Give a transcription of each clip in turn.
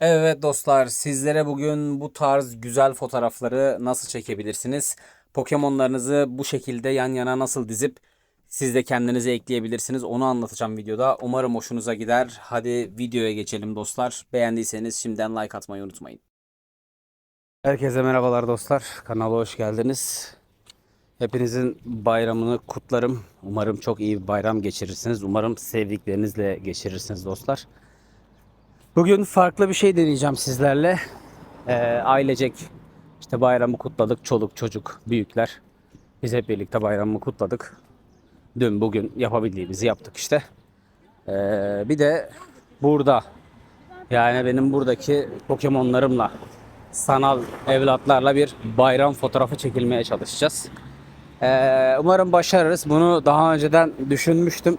Evet dostlar, sizlere bugün bu tarz güzel fotoğrafları nasıl çekebilirsiniz? Pokemon'larınızı bu şekilde yan yana nasıl dizip siz de kendinize ekleyebilirsiniz? Onu anlatacağım videoda. Umarım hoşunuza gider. Hadi videoya geçelim dostlar. Beğendiyseniz şimdiden like atmayı unutmayın. Herkese merhabalar dostlar. Kanala hoş geldiniz. Hepinizin bayramını kutlarım. Umarım çok iyi bir bayram geçirirsiniz. Umarım sevdiklerinizle geçirirsiniz dostlar. Bugün farklı bir şey deneyeceğim sizlerle. Ee, ailecek işte bayramı kutladık. Çoluk, çocuk, büyükler. Biz hep birlikte bayramı kutladık. Dün bugün yapabildiğimizi yaptık işte. Ee, bir de burada yani benim buradaki Pokemon'larımla sanal evlatlarla bir bayram fotoğrafı çekilmeye çalışacağız. Ee, umarım başarırız. Bunu daha önceden düşünmüştüm.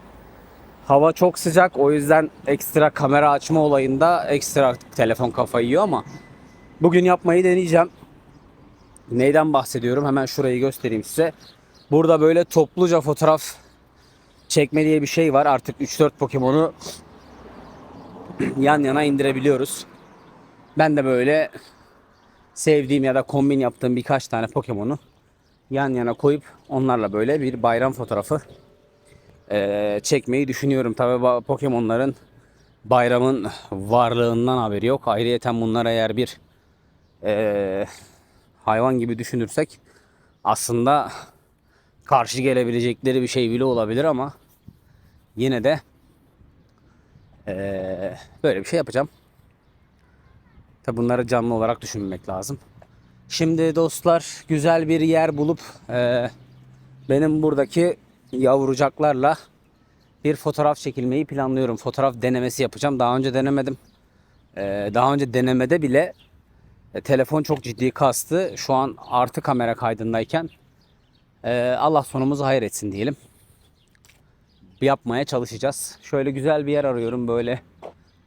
Hava çok sıcak o yüzden ekstra kamera açma olayında ekstra telefon kafayı yiyor ama bugün yapmayı deneyeceğim. Neyden bahsediyorum? Hemen şurayı göstereyim size. Burada böyle topluca fotoğraf çekme diye bir şey var. Artık 3-4 Pokemon'u yan yana indirebiliyoruz. Ben de böyle sevdiğim ya da kombin yaptığım birkaç tane Pokemon'u yan yana koyup onlarla böyle bir bayram fotoğrafı eee, çekmeyi düşünüyorum. Tabii ba- Pokemon'ların bayramın varlığından haberi yok. Ayrıyeten bunlar eğer bir eee, hayvan gibi düşünürsek aslında karşı gelebilecekleri bir şey bile olabilir ama yine de eee, böyle bir şey yapacağım. Tabi bunları canlı olarak düşünmek lazım. Şimdi dostlar güzel bir yer bulup eee, benim buradaki yavrucaklarla bir fotoğraf çekilmeyi planlıyorum. Fotoğraf denemesi yapacağım. Daha önce denemedim. Eee, daha önce denemede bile e, telefon çok ciddi kastı. Şu an artı kamera kaydındayken eee, Allah sonumuzu hayır etsin diyelim. Yapmaya çalışacağız. Şöyle güzel bir yer arıyorum böyle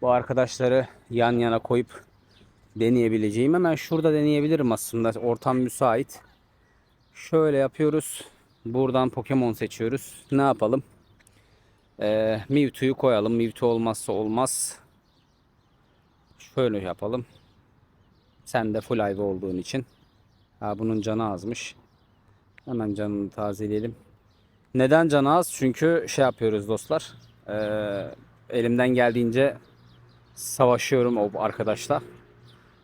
bu arkadaşları yan yana koyup deneyebileceğim. Hemen şurada deneyebilirim aslında. Ortam müsait. Şöyle yapıyoruz. Buradan Pokemon seçiyoruz. Ne yapalım? Ee, Mewtwo'yu koyalım. Mewtwo olmazsa olmaz. Şöyle yapalım. Sen de full IV olduğun için. Ha, bunun canı azmış. Hemen canını tazeleyelim. Neden canı az? Çünkü şey yapıyoruz dostlar. Ee, elimden geldiğince savaşıyorum o arkadaşla.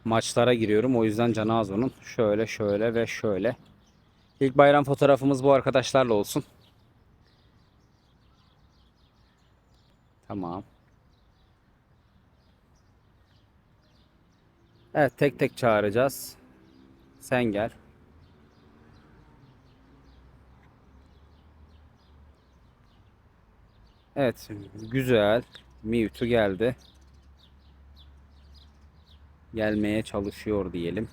Maçlara giriyorum. O yüzden canı az onun. Şöyle şöyle ve şöyle. İlk bayram fotoğrafımız bu arkadaşlarla olsun. Tamam. Evet tek tek çağıracağız. Sen gel. Evet güzel. Mewtwo geldi. Gelmeye çalışıyor diyelim.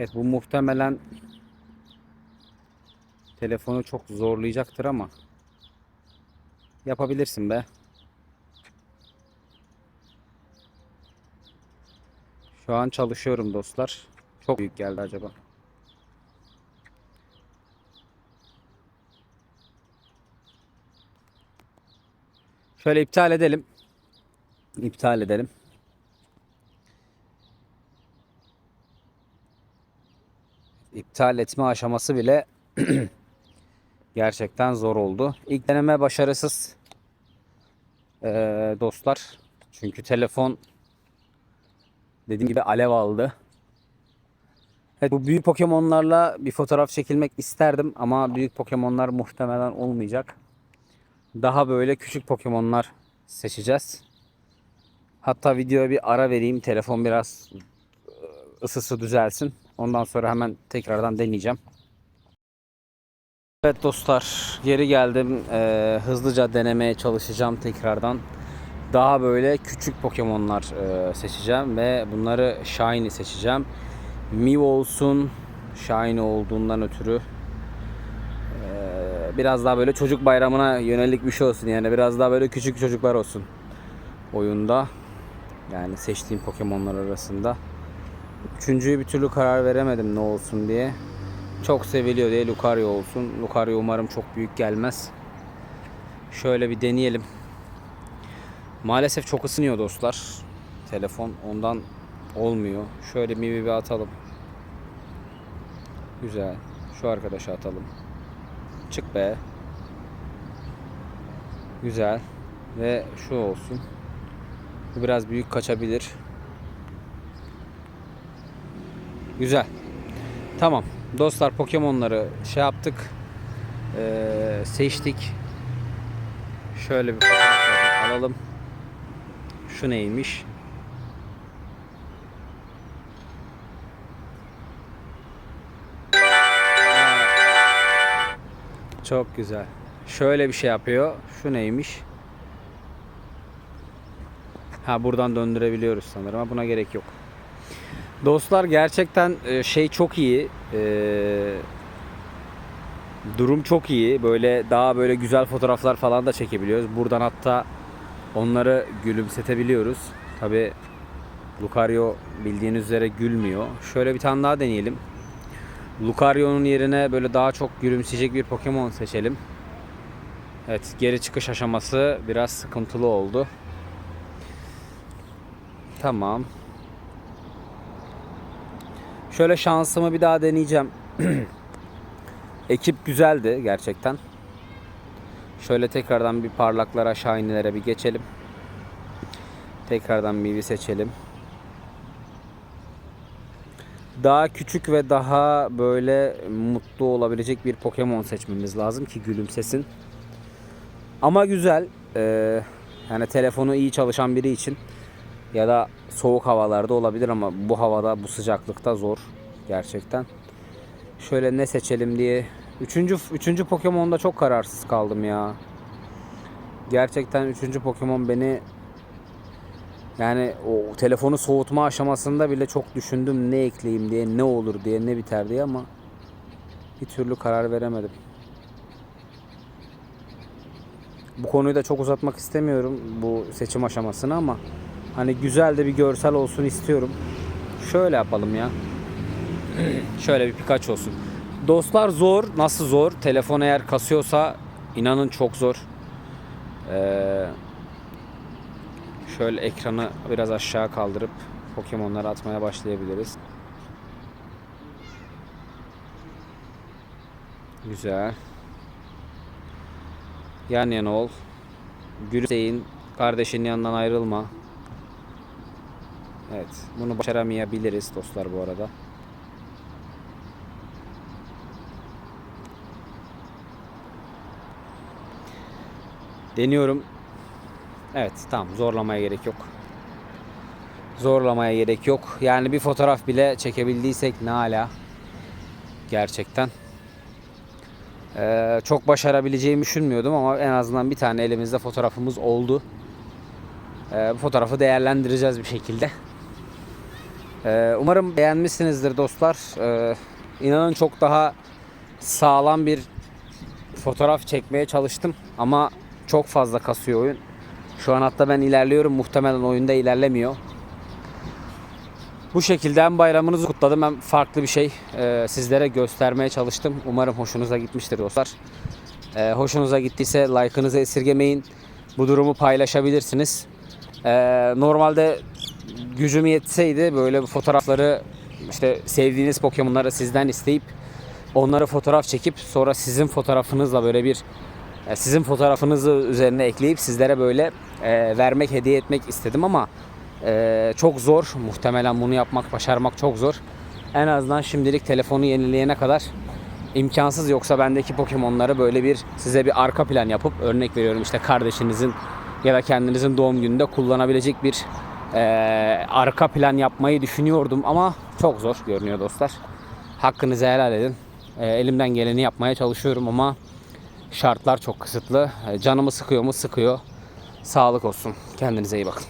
Evet bu muhtemelen telefonu çok zorlayacaktır ama yapabilirsin be. Şu an çalışıyorum dostlar. Çok büyük geldi acaba. Şöyle iptal edelim. İptal edelim. İptal etme aşaması bile gerçekten zor oldu. İlk deneme başarısız ee, dostlar. Çünkü telefon dediğim gibi alev aldı. Evet, bu büyük Pokemon'larla bir fotoğraf çekilmek isterdim ama büyük Pokemon'lar muhtemelen olmayacak. Daha böyle küçük Pokemon'lar seçeceğiz. Hatta videoya bir ara vereyim. Telefon biraz ısısı düzelsin. Ondan sonra hemen tekrardan deneyeceğim. Evet dostlar geri geldim. Ee, hızlıca denemeye çalışacağım tekrardan. Daha böyle küçük Pokemon'lar e, seçeceğim ve bunları Shiny seçeceğim. Mew olsun Shiny olduğundan ötürü ee, biraz daha böyle çocuk bayramına yönelik bir şey olsun yani biraz daha böyle küçük çocuklar olsun oyunda yani seçtiğim Pokemon'lar arasında. Üçüncüyü bir türlü karar veremedim ne olsun diye. Çok seviliyor diye Lucario olsun. Lucario umarım çok büyük gelmez. Şöyle bir deneyelim. Maalesef çok ısınıyor dostlar. Telefon ondan olmuyor. Şöyle mi bir atalım. Güzel. Şu arkadaşa atalım. Çık be. Güzel. Ve şu olsun. Bu biraz büyük kaçabilir. Güzel. Tamam. Dostlar Pokemon'ları şey yaptık. Ee, seçtik. Şöyle bir alalım. Şu neymiş? Çok güzel. Şöyle bir şey yapıyor. Şu neymiş? Ha buradan döndürebiliyoruz sanırım ama buna gerek yok. Dostlar gerçekten e, şey çok iyi. Ee, durum çok iyi. Böyle daha böyle güzel fotoğraflar falan da çekebiliyoruz. Buradan hatta onları gülümsetebiliyoruz. Tabi Lucario bildiğiniz üzere gülmüyor. Şöyle bir tane daha deneyelim. Lucario'nun yerine böyle daha çok gülümseyecek bir Pokemon seçelim. Evet geri çıkış aşaması biraz sıkıntılı oldu. Tamam. Şöyle şansımı bir daha deneyeceğim. Ekip güzeldi gerçekten. Şöyle tekrardan bir parlaklar aşağı inilere bir geçelim. Tekrardan bir seçelim. Daha küçük ve daha böyle mutlu olabilecek bir Pokemon seçmemiz lazım ki gülümsesin. Ama güzel. Ee, yani telefonu iyi çalışan biri için ya da soğuk havalarda olabilir ama bu havada bu sıcaklıkta zor gerçekten. Şöyle ne seçelim diye. Üçüncü, üçüncü Pokemon'da çok kararsız kaldım ya. Gerçekten üçüncü Pokemon beni yani o telefonu soğutma aşamasında bile çok düşündüm ne ekleyeyim diye, ne olur diye, ne biter diye ama bir türlü karar veremedim. Bu konuyu da çok uzatmak istemiyorum bu seçim aşamasını ama hani güzel de bir görsel olsun istiyorum. Şöyle yapalım ya. Şöyle bir Pikachu olsun. Dostlar zor. Nasıl zor? Telefon eğer kasıyorsa inanın çok zor. Ee, şöyle ekranı biraz aşağı kaldırıp Pokemon'ları atmaya başlayabiliriz. Güzel. Yan yana ol. Gülümseyin. Kardeşin yanından ayrılma. Evet. Bunu başaramayabiliriz dostlar bu arada. Deniyorum. Evet tamam zorlamaya gerek yok. Zorlamaya gerek yok. Yani bir fotoğraf bile çekebildiysek ne ala. Gerçekten. Ee, çok başarabileceğimi düşünmüyordum ama en azından bir tane elimizde fotoğrafımız oldu. Ee, bu fotoğrafı değerlendireceğiz bir şekilde. Ee, umarım beğenmişsinizdir dostlar. Ee, inanın çok daha sağlam bir fotoğraf çekmeye çalıştım ama çok fazla kasıyor oyun. Şu an hatta ben ilerliyorum. Muhtemelen oyunda ilerlemiyor. Bu şekilde hem bayramınızı kutladım hem farklı bir şey e, sizlere göstermeye çalıştım. Umarım hoşunuza gitmiştir dostlar. E, hoşunuza gittiyse like'ınızı esirgemeyin. Bu durumu paylaşabilirsiniz. E, normalde gücüm yetseydi böyle fotoğrafları işte sevdiğiniz Pokemon'ları sizden isteyip onları fotoğraf çekip sonra sizin fotoğrafınızla böyle bir e, sizin fotoğrafınızı üzerine ekleyip sizlere böyle e, vermek, hediye etmek istedim ama e, çok zor. Muhtemelen bunu yapmak, başarmak çok zor. En azından şimdilik telefonu yenileyene kadar imkansız yoksa bendeki Pokemon'ları böyle bir size bir arka plan yapıp örnek veriyorum işte kardeşinizin ya da kendinizin doğum gününde kullanabilecek bir e, arka plan yapmayı düşünüyordum ama çok zor görünüyor dostlar. Hakkınızı helal edin. E, elimden geleni yapmaya çalışıyorum ama şartlar çok kısıtlı. E, Canımı sıkıyor mu? Sıkıyor. Sağlık olsun. Kendinize iyi bakın.